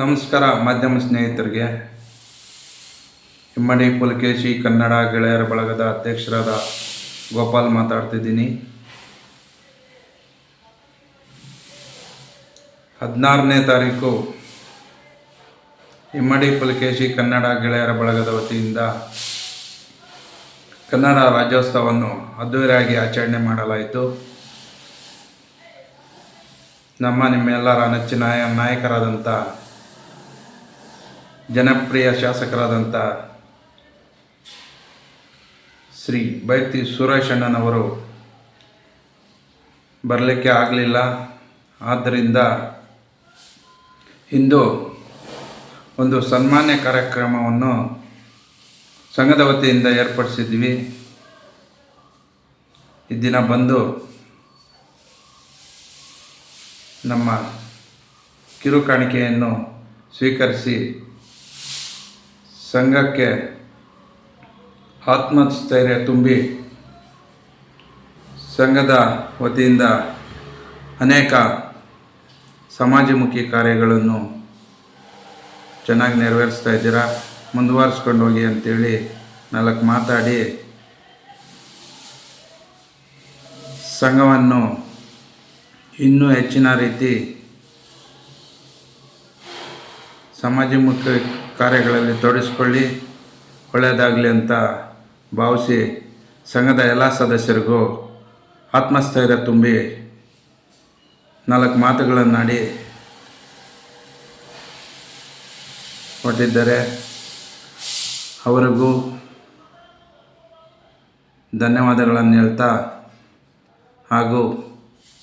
ನಮಸ್ಕಾರ, ಮಾಧ್ಯಮ ಸ್ನೇಹಿತರಿಗೆ. ಹಿಮ್ಮಡಿ ಪುಲಕೇಶಿ ಕನ್ನಡ ಗೆಳೆಯರ ಬಳಗದ ಅಧ್ಯಕ್ಷರಾದ ಗೋಪಾಲ್ ಮಾತಾಡ್ತಿದ್ದೀನಿ. ಹದಿನಾರನೇ ತಾರೀಕು ಹಿಮ್ಮಡಿ ಪುಲಕೇಶಿ ಕನ್ನಡ ಗೆಳೆಯರ ಬಳಗದ ವತಿಯಿಂದ ಕನ್ನಡ ರಾಜ್ಯೋತ್ಸವವನ್ನು ಅದ್ದೂರಿಯಾಗಿ ಆಚರಣೆ ಮಾಡಲಾಯಿತು. ನಮ್ಮ ನಿಮ್ಮೆಲ್ಲರ ನೆಚ್ಚಿನ ನಾಯಕರಾದಂಥ ಜನಪ್ರಿಯ ಶಾಸಕರಾದಂಥ ಶ್ರೀ ಬೈತಿ ಸುರೇಶ್ ಅಣ್ಣನವರು ಬರಲಿಕ್ಕೆ ಆಗಲಿಲ್ಲ. ಆದ್ದರಿಂದ ಇಂದು ಒಂದು ಸನ್ಮಾನ್ಯ ಕಾರ್ಯಕ್ರಮವನ್ನು ಸಂಘದ ವತಿಯಿಂದ ಏರ್ಪಡಿಸಿದ್ವಿ ಈ ದಿನ ಬಂದು ನಮ್ಮ ಕಿರುಕಾಣಿಕೆಯನ್ನು ಸ್ವೀಕರಿಸಿ ಸಂಘಕ್ಕೆ ಆತ್ಮಸ್ಥೈರ್ಯ ತುಂಬಿ ಸಂಘದ ವತಿಯಿಂದ ಅನೇಕ ಸಮಾಜಮುಖಿ ಕಾರ್ಯಗಳನ್ನು ಚೆನ್ನಾಗಿ ನೆರವೇರಿಸ್ತಾ ಇದ್ದೀರಾ? ಮುಂದುವರಿಸ್ಕೊಂಡು ಹೋಗಿ ಅಂತೇಳಿ ನಾಲ್ಕು ಮಾತಾಡಿ. ಸಂಘವನ್ನು ಇನ್ನೂ ಹೆಚ್ಚಿನ ರೀತಿ ಸಮಾಜಮುಖಿ ಕಾರ್ಯಗಳಲ್ಲಿ ತೊಡಗಿಸ್ಕೊಳ್ಳಿ. ಒಳ್ಳೆಯದಾಗಲಿ ಅಂತ ಭಾವಿಸಿ ಸಂಘದ ಎಲ್ಲ ಸದಸ್ಯರಿಗೂ ಆತ್ಮಸ್ಥೈರ್ಯ ತುಂಬಿ ನಾಲ್ಕು ಮಾತುಗಳನ್ನಾಡಿ ಕೊಟ್ಟಿದ್ದಾರೆ. ಅವರಿಗೂ ಧನ್ಯವಾದಗಳನ್ನು ಹೇಳ್ತಾ ಹಾಗೂ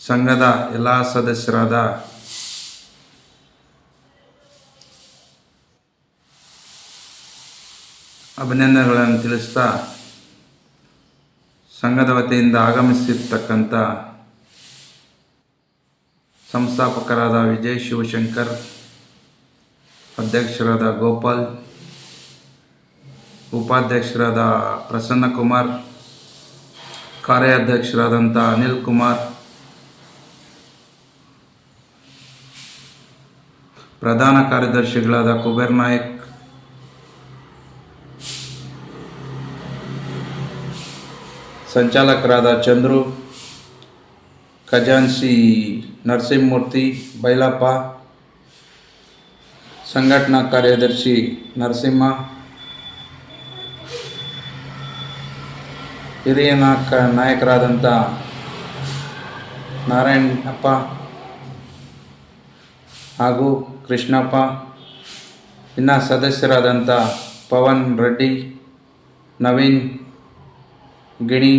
ಸಂಘದ ಎಲ್ಲ ಸದಸ್ಯರಾದ ಅಭಿನಂದನೆಗಳನ್ನು ತಿಳಿಸ್ತಾ ಸಂಘದ ವತಿಯಿಂದ ಆಗಮಿಸಿರ್ತಕ್ಕಂಥ ಸಂಸ್ಥಾಪಕರಾದ ವಿಜಯ್ ಶಿವಶಂಕರ್, ಅಧ್ಯಕ್ಷರಾದ ಗೋಪಾಲ್, ಉಪಾಧ್ಯಕ್ಷರಾದ ಪ್ರಸನ್ನ ಕುಮಾರ್ ಕಾರ್ಯಾಧ್ಯಕ್ಷರಾದಂಥ ಅನಿಲ್ ಕುಮಾರ್, ಪ್ರಧಾನ ಕಾರ್ಯದರ್ಶಿಗಳಾದ ಕುಬೇರ್ ನಾಯಕ್ ಸಂಚಾಲಕರಾದ ಚಂದ್ರು ಖಜಾನ್ಸಿ ನರಸಿಂಹಮೂರ್ತಿ, ಬೈಲಪ್ಪ, ಸಂಘಟನಾ ಕಾರ್ಯದರ್ಶಿ ನರಸಿಂಹ, ಹಿರಿಯ ನಾಯಕ ನಾಯಕರಾದಂಥ ನಾರಾಯಣಪ್ಪ ಹಾಗೂ ಕೃಷ್ಣಪ್ಪ, ಇನ್ನ ಸದಸ್ಯರಾದಂಥ ಪವನ್ ರೆಡ್ಡಿ, ನವೀನ್ ಗಿಣಿ,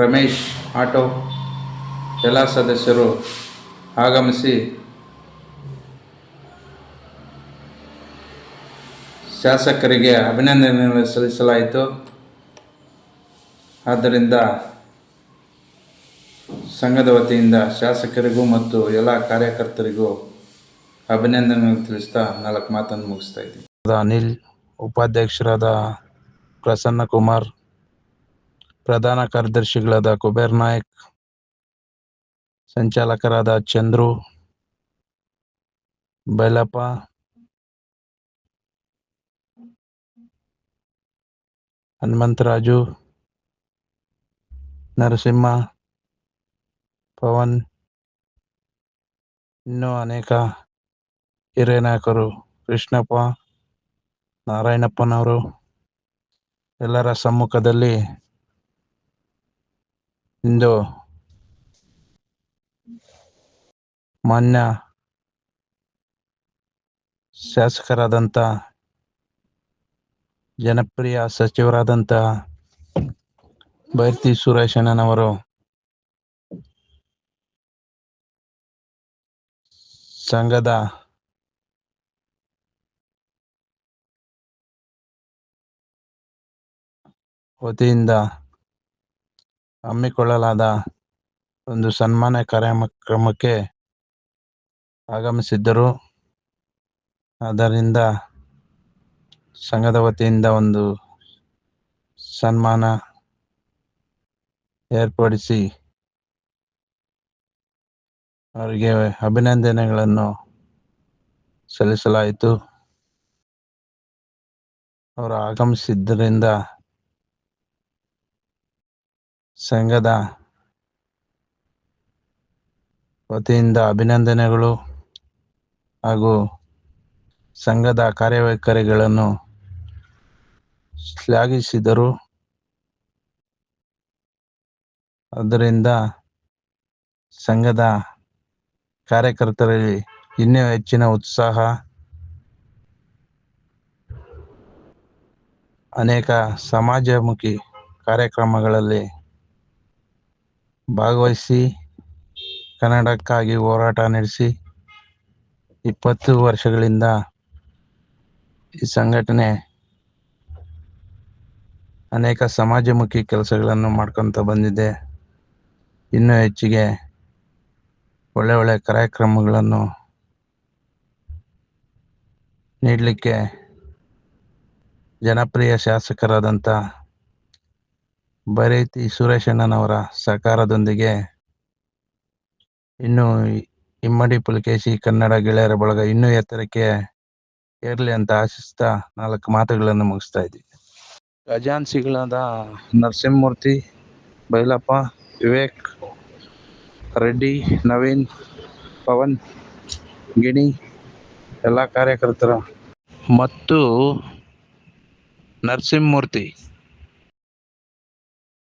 ರಮೇಶ್ ಆಟೋ ಎಲ್ಲ ಸದಸ್ಯರು ಆಗಮಿಸಿ ಶಾಸಕರಿಗೆ ಅಭಿನಂದನೆಯನ್ನು ಸಲ್ಲಿಸಲಾಯಿತು. ಆದ್ದರಿಂದ ಸಂಘದ ವತಿಯಿಂದ ಶಾಸಕರಿಗೂ ಮತ್ತು ಎಲ್ಲ ಕಾರ್ಯಕರ್ತರಿಗೂ ಅಭಿನಂದನೆಗಳನ್ನು ತಿಳಿಸ್ತಾ ನಾಲ್ಕು ಮಾತನ್ನು ಮುಗಿಸ್ತಾ ಇದ್ದೀನಿ. ಅನಿಲ್, ಉಪಾಧ್ಯಕ್ಷರಾದ ಪ್ರಸನ್ನ ಕುಮಾರ್ ಪ್ರಧಾನ ಕಾರ್ಯದರ್ಶಿಗಳಾದ ಕುಬೇರ್ ನಾಯಕ್, ಸಂಚಾಲಕರಾದ ಚಂದ್ರು, ಬೈಲಪ್ಪ, ಹನುಮಂತರಾಜು, ನರಸಿಂಹ, ಪವನ್, ಇನ್ನೂ ಅನೇಕ ಹಿರಿಯ ನಾಯಕರು, ಕೃಷ್ಣಪ್ಪ, ನಾರಾಯಣಪ್ಪನವರು, ಎಲ್ಲರ ಸಮ್ಮುಖದಲ್ಲಿ ಇಂದು ಮಾನ್ಯ ಶಾಸಕರಾದಂಥ ಜನಪ್ರಿಯ ಸಚಿವರಾದಂಥ ಬೈರ್ತಿ ಸುರೇಶಣ್ಣನವರು ಸಂಘದ ವತಿಯಿಂದ ಹಮ್ಮಿಕೊಳ್ಳಲಾದ ಒಂದು ಸನ್ಮಾನ ಕಾರ್ಯಕ್ರಮಕ್ಕೆ ಆಗಮಿಸಿದ್ದರು. ಆದ್ದರಿಂದ ಸಂಘದ ವತಿಯಿಂದ ಒಂದು ಸನ್ಮಾನ ಏರ್ಪಡಿಸಿ ಅವರಿಗೆ ಅಭಿನಂದನೆಗಳನ್ನು ಸಲ್ಲಿಸಲಾಯಿತು. ಅವರು ಆಗಮಿಸಿದ್ದರಿಂದ ಸಂಘದ ವತಿಯಿಂದ ಅಭಿನಂದನೆಗಳು ಹಾಗೂ ಸಂಘದ ಕಾರ್ಯವೈಖರಿಗಳನ್ನು ಶ್ಲಾಘಿಸಿದರು. ಅದರಿಂದ ಸಂಘದ ಕಾರ್ಯಕರ್ತರಲ್ಲಿ ಇನ್ನೂ ಹೆಚ್ಚಿನ ಉತ್ಸಾಹ, ಅನೇಕ ಸಮಾಜಮುಖಿ ಕಾರ್ಯಕ್ರಮಗಳಲ್ಲಿ ಭಾಗವಹಿಸಿ ಕನ್ನಡಕ್ಕಾಗಿ ಹೋರಾಟ ನಡೆಸಿ ಇಪ್ಪತ್ತು ವರ್ಷಗಳಿಂದ ಈ ಸಂಘಟನೆ ಅನೇಕ ಸಮಾಜಮುಖಿ ಕೆಲಸಗಳನ್ನು ಮಾಡ್ಕೊತ ಬಂದಿದೆ. ಇನ್ನೂ ಹೆಚ್ಚಿಗೆ ಒಳ್ಳೆ ಒಳ್ಳೆ ಕಾರ್ಯಕ್ರಮಗಳನ್ನು ನೀಡಲಿಕ್ಕೆ ಜನಪ್ರಿಯ ಶಾಸಕರಾದಂಥ ಬೈರತಿ ಸುರೇಶಣ್ಣನವರ ಸಹಕಾರದೊಂದಿಗೆ. ಇನ್ನು ಇಮ್ಮಡಿ ಪುಲಕೇಶಿ ಕನ್ನಡ ಗೆಳೆಯರ ಬಳಗ ಇನ್ನೂ ಎತ್ತರಕ್ಕೆ ಏರ್ಲಿ ಅಂತ ಆಶಿಸ್ತಾ ನಾಲ್ಕು ಮಾತುಗಳನ್ನು ಮುಗಿಸ್ತಾ ಇದ್ದೀವಿ ಖಜಾನ್ಸಿಗಳಾದ ನರಸಿಂಹಮೂರ್ತಿ, ಬೈಲಪ್ಪ, ವಿವೇಕ್, ರೆಡ್ಡಿ, ನವೀನ್, ಪವನ್, ಗಿಣಿ ಎಲ್ಲ ಕಾರ್ಯಕರ್ತರು. ಮತ್ತು ನರಸಿಂಹಮೂರ್ತಿ.